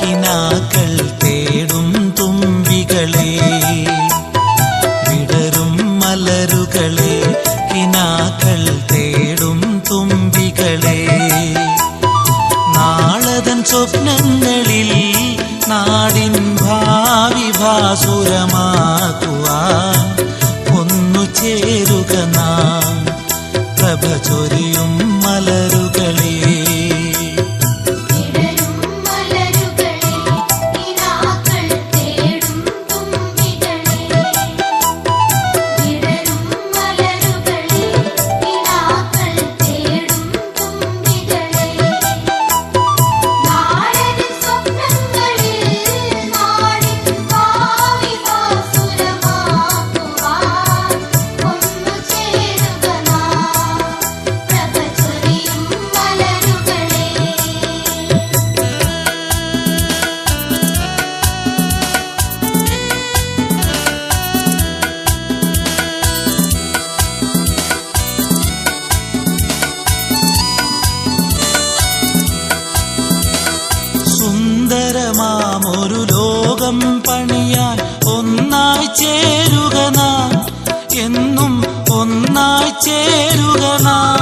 കിനാക്കൾ തേടും തുമ്പികളെ. വിടരും മലരുകളെ കിനാക്കൾ തേടും തുമ്പികളെ. നാളതൻ സ്വപ്നങ്ങളിൽ നാടിൻ ഭാവി ഭാസുരമാക്കും. സുന്ദരമാമൊരു ലോകം പണിയാൻ ഒന്നായി ചേരുക നാം. എന്നും ഒന്നായി ചേരുക നാം.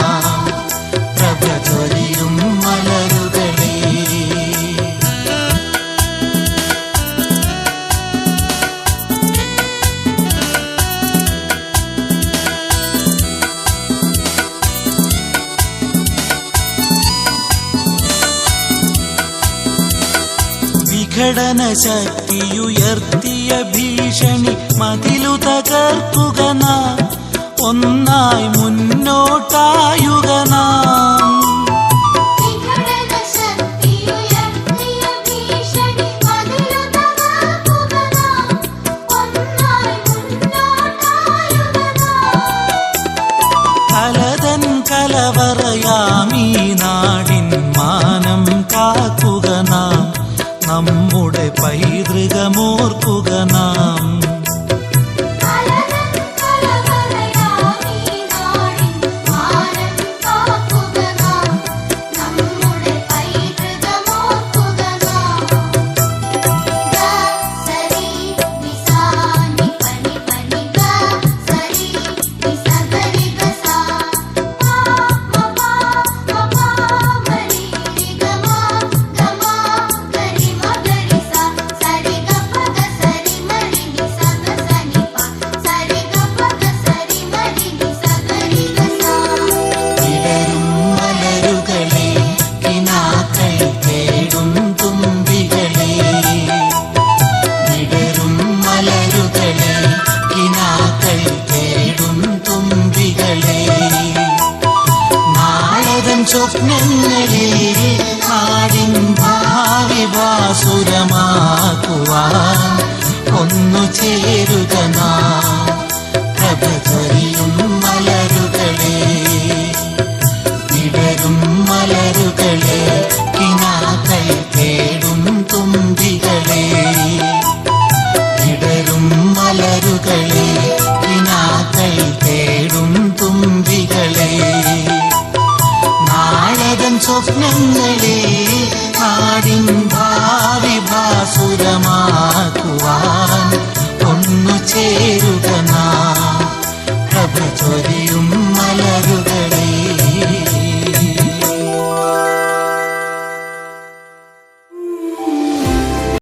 വിഘടന ശക്തിയുയർത്തിയ ഭീഷണി മതിലു തകർക്കുക നാം. ഒന്നായി മുന്നോട്ടായുക നാം. കലവറയാമീ ശക്തിയുയർത്തിയ நம்முடைய பைதൃகமோர் புகனா സ്വപ്നങ്ങളിൽ നാടിൻ ഭാവി ഭാസുരമാക്കുവാൻ ഒന്നു ചേരുക പ്രഭ മലരുകളെ വിടരും മലരുകളെ കിനാക്കൾ തേടും തുമ്പികളെ. സ്വപ്നങ്ങളെ നാടിൻ ഭാവി ഭാസുരമാക്കുവാൻ ഒന്നു ചേരുക നാം.